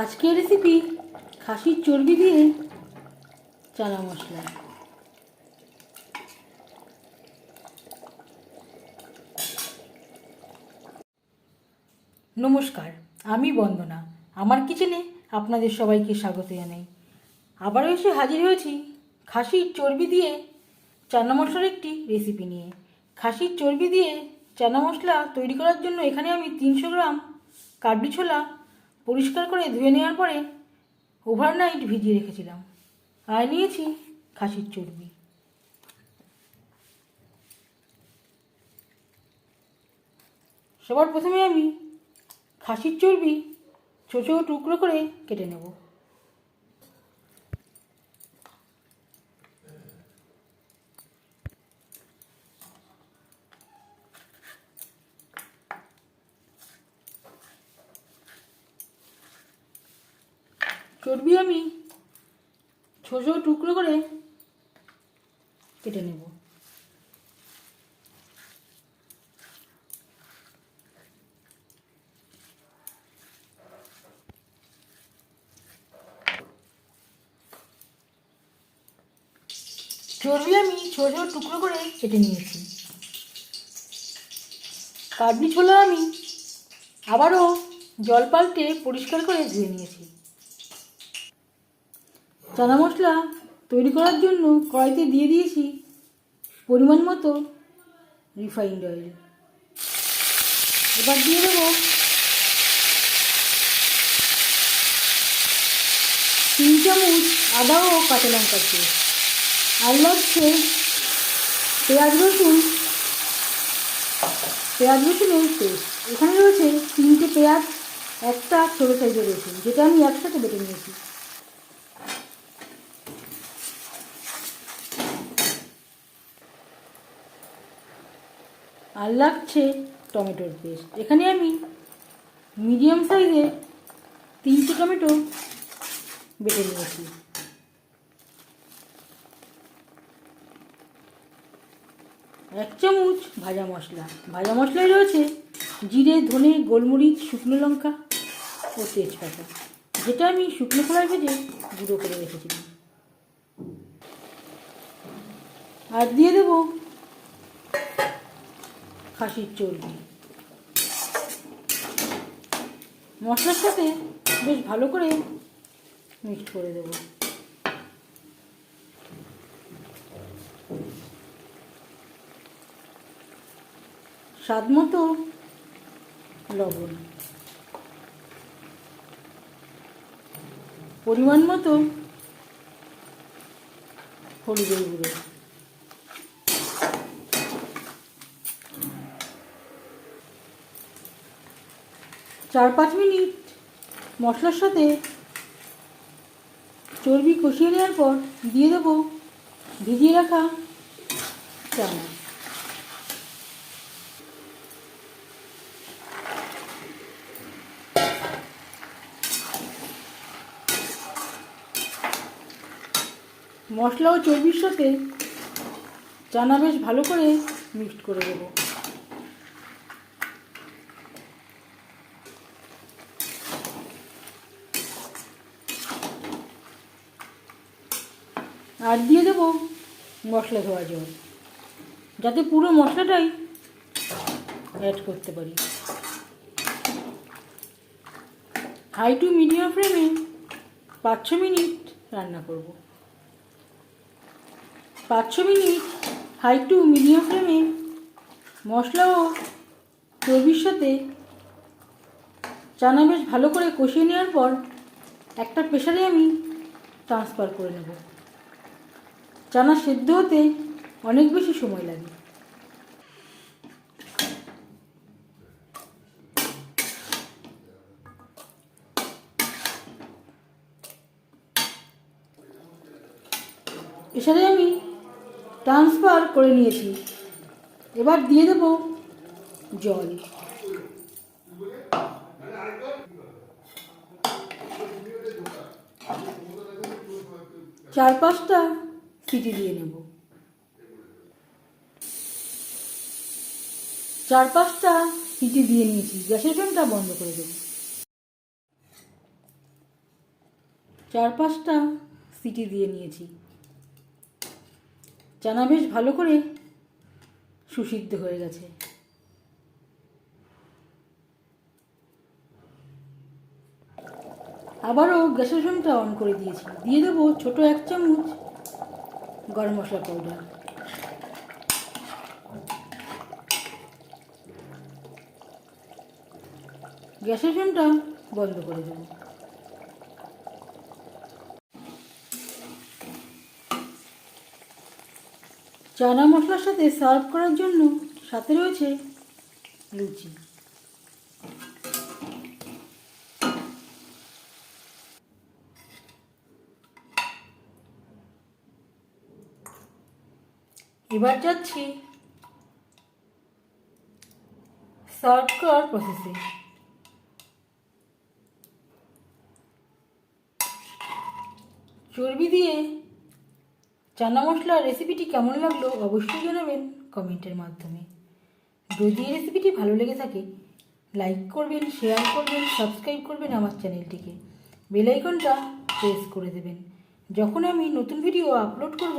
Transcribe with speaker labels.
Speaker 1: আজকের রেসিপি খাসির চর্বি দিয়ে চানা মশলা। নমস্কার, আমি বন্দনা। আমার কিচেনে আপনাদের সবাইকে স্বাগত জানাই। আবারও এসে হাজির হয়েছি খাসির চর্বি দিয়ে চানা মশলার একটি রেসিপি নিয়ে। খাসির চর্বি দিয়ে চানা মশলা তৈরি করার জন্য এখানে আমি তিনশো গ্রাম কাবলি ছোলা পরিষ্কার করে ধুয়ে নেওয়ার পরে ওভারনাইট ভিজিয়ে রেখেছিলাম। আর নিয়েছি খাসির চর্বি। সবার প্রথমে আমি খাসির চর্বি ছোটো ছোটো টুকরো করে কেটে নেব। চর্বি আমি ছোটো ছোটো টুকরো করে কেটে নেব। চর্বি আমি ছোটো ছোটো টুকরো করে কেটে নিয়েছি। কাবলি ছোলা আমি আবারও জল পাল্টে পরিষ্কার করে ধুয়ে নিয়েছি। চানা মশলা তৈরি করার জন্য কড়াইতে দিয়ে দিয়েছি পরিমাণ মতো রিফাইন্ড অয়েল এবার দিয়ে দেবো তিন চামচ আদা ও কাঁচা লঙ্কার পেস্ট আর লাগছে পেঁয়াজ রসুন। পেঁয়াজ রসুনের পেস্ট এখানে রয়েছে তিনটে পেঁয়াজ, একটা ছোটো সাইজের রসুন, যেটা আমি একসাথে বেটে নিয়েছি। আর লাগছে টমেটোর পেস্ট। এখানে আমি মিডিয়াম সাইজে তিনটে টমেটো বেটে নিয়েছি। এক চামচ ভাজা মশলা। ভাজা মশলায় রয়েছে জিরে, ধনে, গোলমরিচ, শুকনো লঙ্কা ও তেজপাতা, যেটা আমি শুকনো কড়াই ভেজে গুঁড়ো করে রেখেছিলাম। আর দিয়ে দেবো খাসির চর্বি। মশলার সাথে বেশ ভালো করে মিক্সড করে দেবো। স্বাদ মতো লবণ। পরিমাণ মতো হলুদের গুঁড়ো। চার পাঁচ মিনিট মশলার সাথে চর্বি কষিয়ে নেওয়ার পর দিয়ে দেবো ভিজিয়ে রাখা চানা। মশলা ও চর্বির সাথে চানা বেশ ভালো করে মিক্সড করে দেবো। আর দিয়ে দেবো মশলা ধোয়া জল। যাতে পুরো মশলাটাই অ্যাড করতে পারি। হাই টু মিডিয়াম ফ্লেমে পাঁচ ছ মিনিট রান্না করব। পাঁচ ছ মিনিট হাই টু মিডিয়াম ফ্লেমে মশলা ও চর্বির সাথে চানা বেশ ভালো করে কষিয়ে নেওয়ার পর একটা প্রেশারে আমি ট্রান্সফার করে নেব। চানা সেদ্ধ হতে অনেক বেশি সময় লাগে। প্রেশারে আমি ট্রান্সফার করে নিয়েছি। এবার দিয়ে দেব জল। চার পাঁচটা সিটি দিয়ে নেব। চার পাঁচটা সিটি দিয়ে নিয়েছি, গ্যাসের ফ্লেমটা বন্ধ করে দেবো। চার পাঁচটা সিটি দিয়ে নিয়েছি। চানা বেশ ভালো করে সুসিদ্ধ হয়ে গেছে। আবারও গ্যাসের ফ্লেমটা অন করে দিয়েছি। দিয়ে দেবো ছোট এক চামচ গরম মশলা পাউডার গ্যাসের ফ্লেমটা বন্ধ করে দেবো। চানা মশলার সাথে সার্ভ করার জন্য সাথে রয়েছে লুচি। এবার যাচ্ছি সার্ভ করার প্রসেসে চর্বি দিয়ে চানা মশলার রেসিপিটি কেমন লাগল অবশ্যই জানাবেন কমেন্টের মাধ্যমে। যদি রেসিপিটি ভালো লেগে থাকে লাইক করবেন শেয়ার করবেন সাবস্ক্রাইব করবেন আমার চ্যানেলটিকে বেল আইকনটা প্রেস করে দেবেন। যখন আমি নতুন ভিডিও আপলোড করব